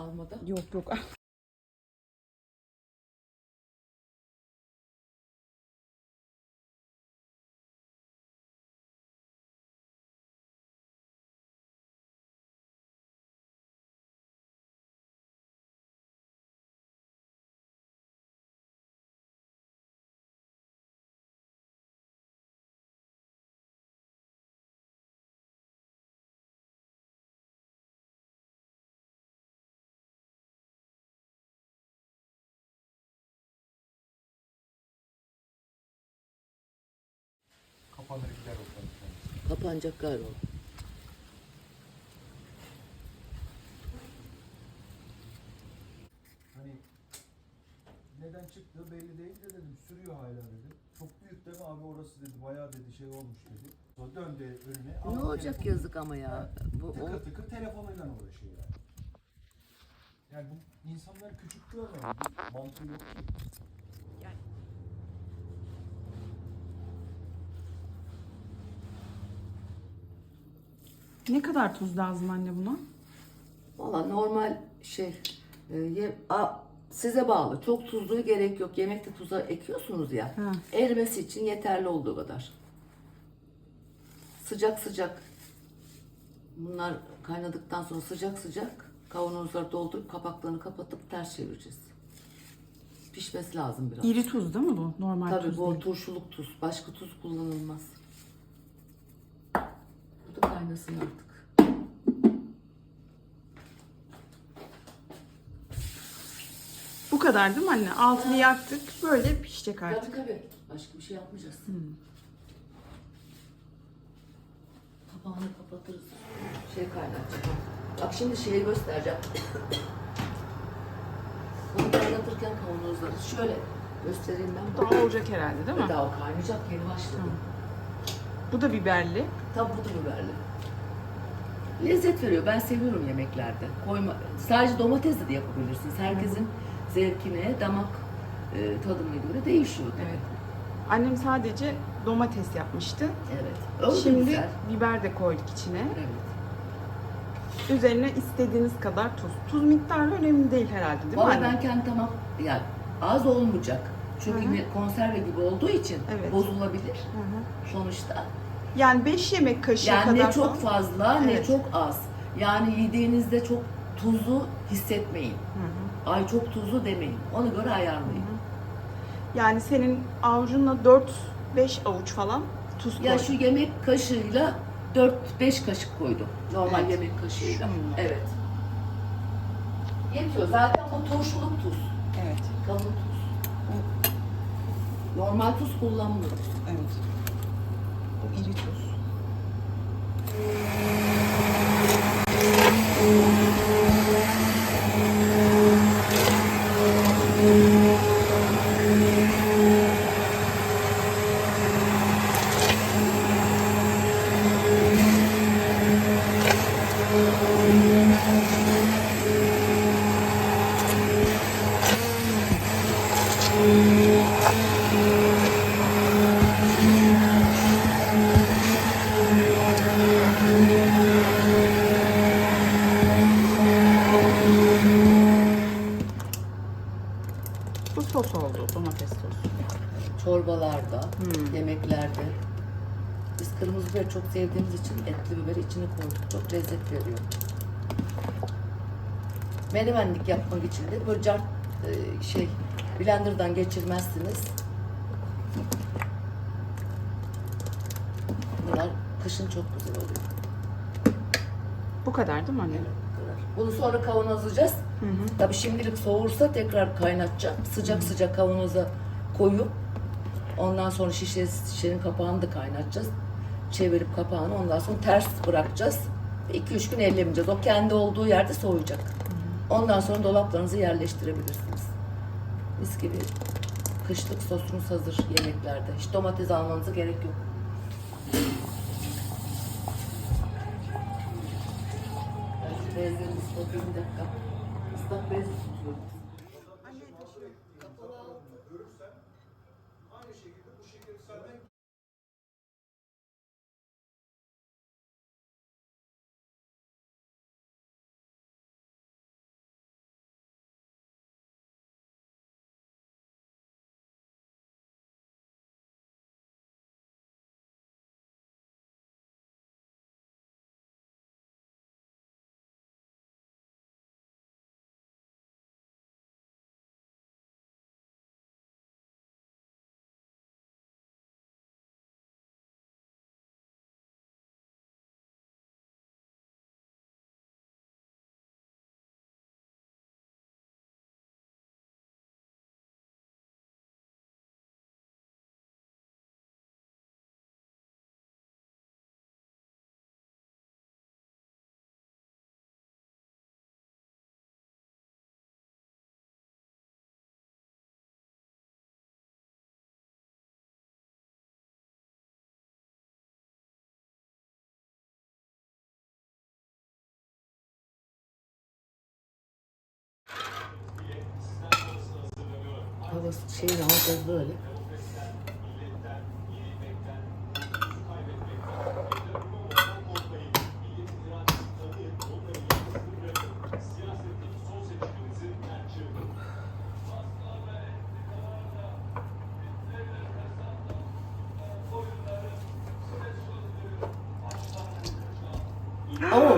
Almadı. Yok yok. Kapanacak galiba. Hani neden çıktığı belli değil de dedim sürüyor hala dedi. Çok büyük mi abi orası dedi bayağı dedi şey olmuş dedi. Sonra döndü önüne. Ne olacak telefonu. yazık ama ya. Bu o, Tıkır tıkır telefonuyla uğraşıyor yani. Yani bu insanlar küçük görmüyor. Bir Mantığı yok ki. Ne kadar tuz lazım anne buna? Valla normal şey e, ye- a, size bağlı. Çok tuzluya gerek yok. Yemekte tuza ekiyorsunuz ya. Ha. Erimesi için yeterli olduğu kadar. Sıcak sıcak. Bunlar kaynadıktan sonra sıcak sıcak kavanozları doldurup kapaklarını kapatıp ters çevireceğiz. Pişmesi lazım biraz. İri tuz değil mi bu? Normal Tabii tuz bu değil. turşuluk tuz. Başka tuz kullanılmaz. Kaynasın artık. Bu kadar değil mi anne? Altını yaktık. Böyle pişecek artık. Tabii tabii. Başka bir şey yapmayacağız. Kapağını kapatırız. Şey kaynatacak. Bak şimdi şeyi göstereceğim. Bunu kaynatırken kavanozları şöyle göstereyim ben. Daha olacak herhalde değil mi? Daha kaynayacak yeni başladı. Bu da biberli. Tabi bu da biberli. Lezzet veriyor. Ben seviyorum yemeklerde. Koyma. Sadece domatesle de yapabilirsiniz. Herkesin zevkine, damak e, tadına göre değişiyor. tabii. Evet. Annem sadece domates yapmıştı. Evet. Öyle Şimdi güzel. biber de koyduk içine. Evet. Üzerine istediğiniz kadar tuz. Tuz miktarı önemli değil herhalde değil mi Vallahi anne? ben kendi tamam yani az olmayacak. Çünkü Hı hı. konserve gibi olduğu için Evet. bozulabilir Hı hı. sonuçta. Yani 5 yemek kaşığı Yani kadar ne çok fazla ne Evet. çok az. Yani yediğinizde çok tuzu hissetmeyin. Hı hı. Ay çok tuzlu demeyin. Ona göre ayarlayın. Yani senin avucunla 4-5 avuç falan tuz koy. Ya şu yemek kaşığıyla 4-5 kaşık koydum. Normal Evet. yemek kaşığıyla. Hmm. Evet. Yetiyor. Zaten bu turşuluk tuz. Evet. Kalın tuz. Normal tuz kullanmıyoruz. Evet. Bu iri. Sos oldu. Domates sosu. Çorbalarda, Hmm. yemeklerde. Biz kırmızı biberi çok sevdiğimiz için etli biberi içine koyduk. Çok lezzet veriyor. Menemenlik yapmak için de böyle cart, e, şey blenderdan geçirmezsiniz. Bunlar kışın çok güzel oluyor. Bu kadar değil mi anne? Bunu sonra kavanozlayacağız. Hı hı. Tabii şimdilik soğursa tekrar kaynatacağım. Sıcak sıcak kavanoza koyup ondan sonra şişe, şişenin kapağını da kaynatacağız. Çevirip kapağını ondan sonra ters bırakacağız. 2-3 gün ellemeyeceğiz. O kendi olduğu yerde soğuyacak. Ondan sonra dolaplarınızı yerleştirebilirsiniz. Mis gibi kışlık sosunuz hazır yemeklerde. Hiç domates almanıza gerek yok. Bezlerimi ıslatayım bir dakika. Islak bez tutuyorum. Havası şeyini alacağız böyle. Oh.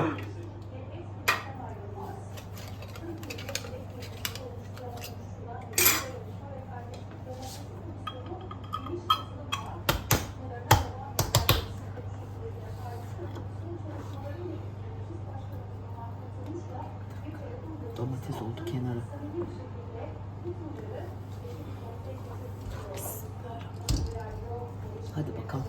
Domates oldu kenara. Hadi bakalım.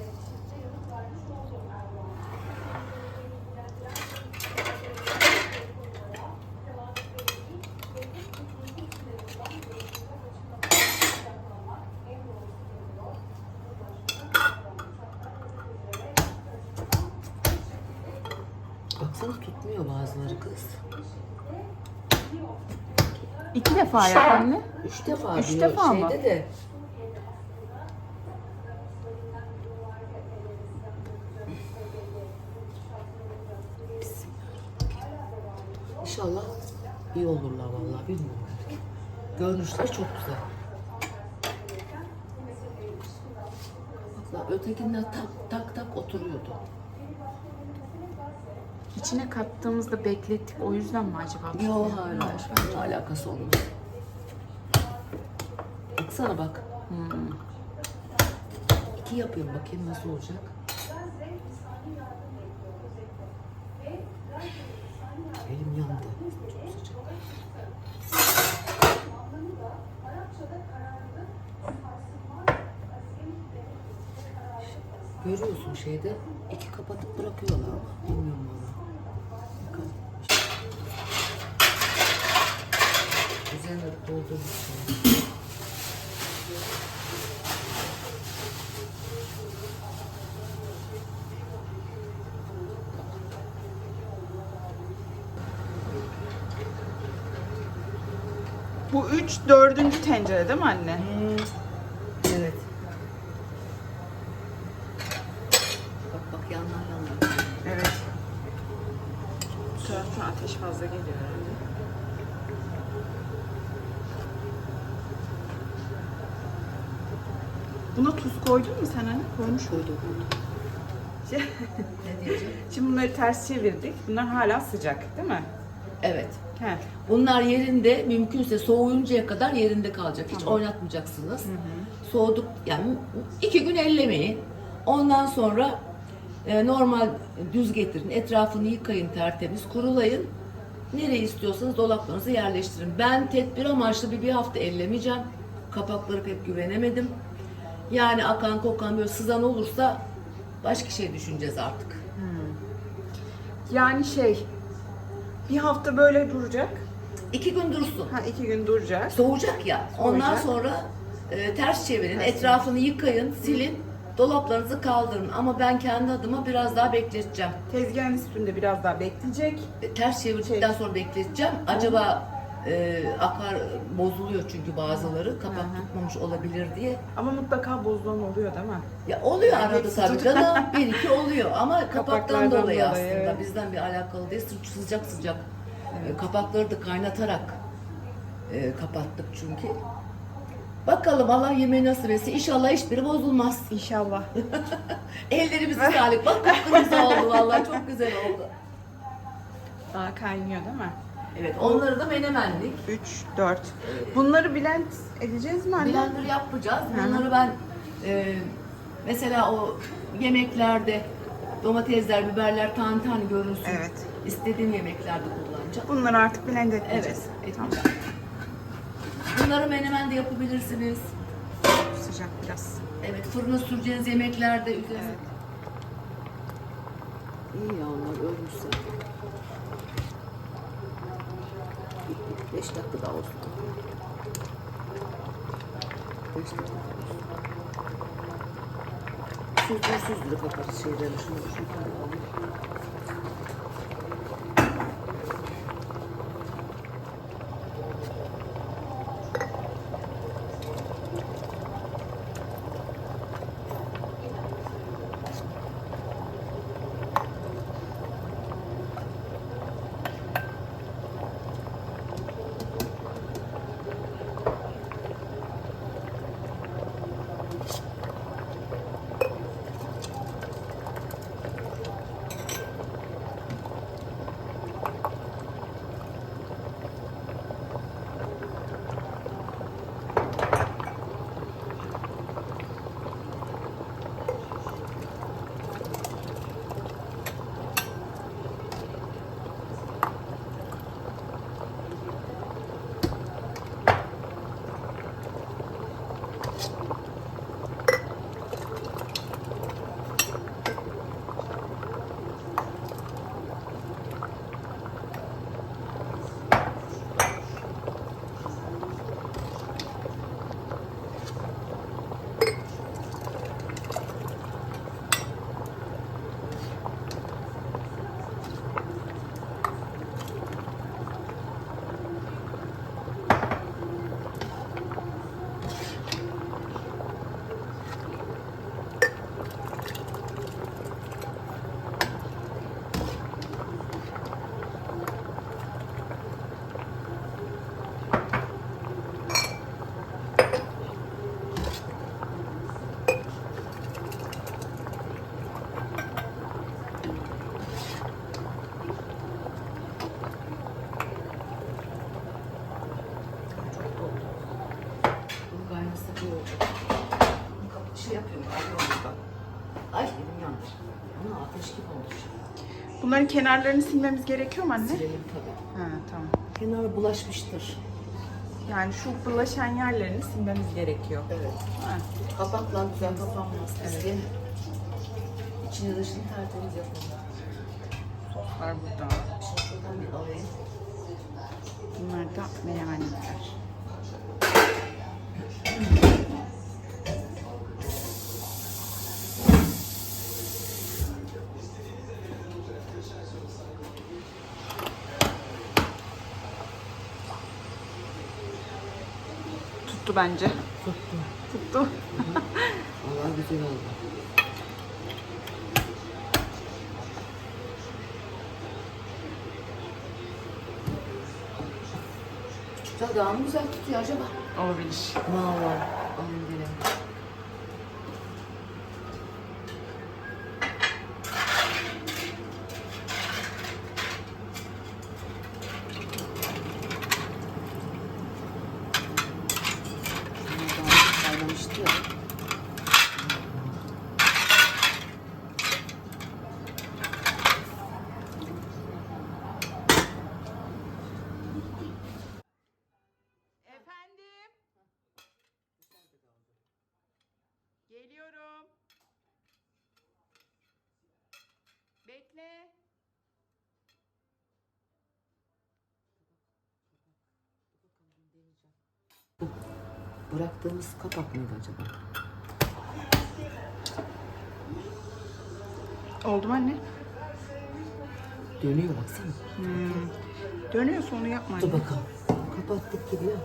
Baksana tutmuyor bazıları kız. İki defa yap anne. Üç defa Üç diyor defa mı? şeyde de. İnşallah iyi olurlar vallahi bilmiyorum. Görünüşleri çok güzel. Bak ötekinden tak tak tak oturuyordu. İçine kattığımızda beklettik. O yüzden mi acaba? Yok hayır hayır. Bence alakası olmaz. Baksana bak. Hmm. İki yapıyorum bakayım nasıl olacak. Elim yandı. Çok sıcak. Görüyorsun şeyde iki kapatıp bırakıyorlar ama bilmiyorum valla. Bakalım. Üzerine doldurmuş. Bu üç dördüncü tencere değil mi anne? Evet. Bak bak yanlar yanlar. Evet. Bu taraftan ateş fazla geliyor herhalde. Buna tuz koydun mu sen anne? Koymuş. Koydu koydu. Şey- Ne diyeceğim? Şimdi bunları ters çevirdik. Bunlar hala sıcak değil mi? Evet. He. Bunlar yerinde mümkünse soğuyuncaya kadar yerinde kalacak. Hiç Tamam. oynatmayacaksınız. Soğuduk yani iki gün ellemeyin. Ondan sonra e, normal düz getirin. Etrafını yıkayın tertemiz. Kurulayın. Nereye istiyorsanız dolaplarınızı yerleştirin. Ben tedbir amaçlı bir, bir hafta ellemeyeceğim. Kapakları pek güvenemedim. Yani akan kokan böyle sızan olursa başka şey düşüneceğiz artık. Yani şey bir hafta böyle duracak. İki gün dursun. Ha iki gün duracak. Soğuyacak ya. Ondan Soğuyacak. sonra e, ters çevirin, Ters etrafını yıkayın, silin, dolaplarınızı kaldırın. Ama ben kendi adıma biraz daha bekleteceğim. Tezgahın üstünde biraz daha bekleyecek. E, Ters çevirdikten Şey. sonra bekleteceğim. Acaba e, akar bozuluyor çünkü bazıları kapak hı. tutmamış olabilir diye. Ama mutlaka bozulan oluyor değil mi? Ya oluyor Yani arada hepsi tabii canım. Bir iki oluyor ama kapaktan Kapaklardan dolayı, dolayı, aslında. evet. Bizden bir alakalı değil. Sırf sıcak sıcak e, kapakları da kaynatarak e, kapattık çünkü. Bakalım Allah yemeği nasip etsin. İnşallah hiçbiri bozulmaz. İnşallah. Ellerimizi sağlık. Bak kıpkırmızı oldu vallahi çok güzel oldu. Daha kaynıyor değil mi? Evet onları da menemenlik. 3, 4. Bunları blend edeceğiz mi anne? Blender yapacağız. Hı. Bunları ben e, mesela o yemeklerde domatesler, biberler tane tane görünsün. Evet. İstediğim yemeklerde kullanacağım. Bunları artık blend Evet, etmeyeceğiz. Tamam. etmeyeceğim. Bunları menemen de yapabilirsiniz. Sıcak biraz. Evet, fırına süreceğiniz yemeklerde üzerine. Evet. İyi ya onlar ölmüşse. 5 dakika daha olsun. 5 dakika daha olsun. Süzdür süzdür kaparız şeyleri. Şunu şunu alayım. Bunların kenarlarını silmemiz gerekiyor mu anne? Silelim tabii. Ha tamam. Kenar bulaşmıştır. Yani şu bulaşan yerlerini silmemiz gerekiyor. Evet. Ha. Kapakla güzel kapanmaz. Evet. İçini dışını tertemiz yapalım. Var burada. Şimdi şuradan bir alayım. Bunlar da meyaneler. Tuttu bence. Tuttum. Tuttu. Allah güzel oldu. Daha mı güzel tutuyor acaba? Olabilir. Valla. Bıraktığımız kapak mıydı acaba? Oldu mu anne? Dönüyor baksana. Hmm. Dönüyorsa onu yapma Dur anne. bakalım. Kapattık gibi ya.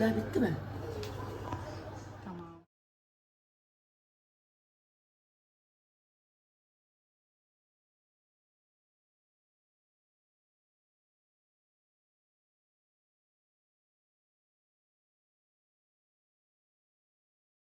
Ay küçükler bitti mi?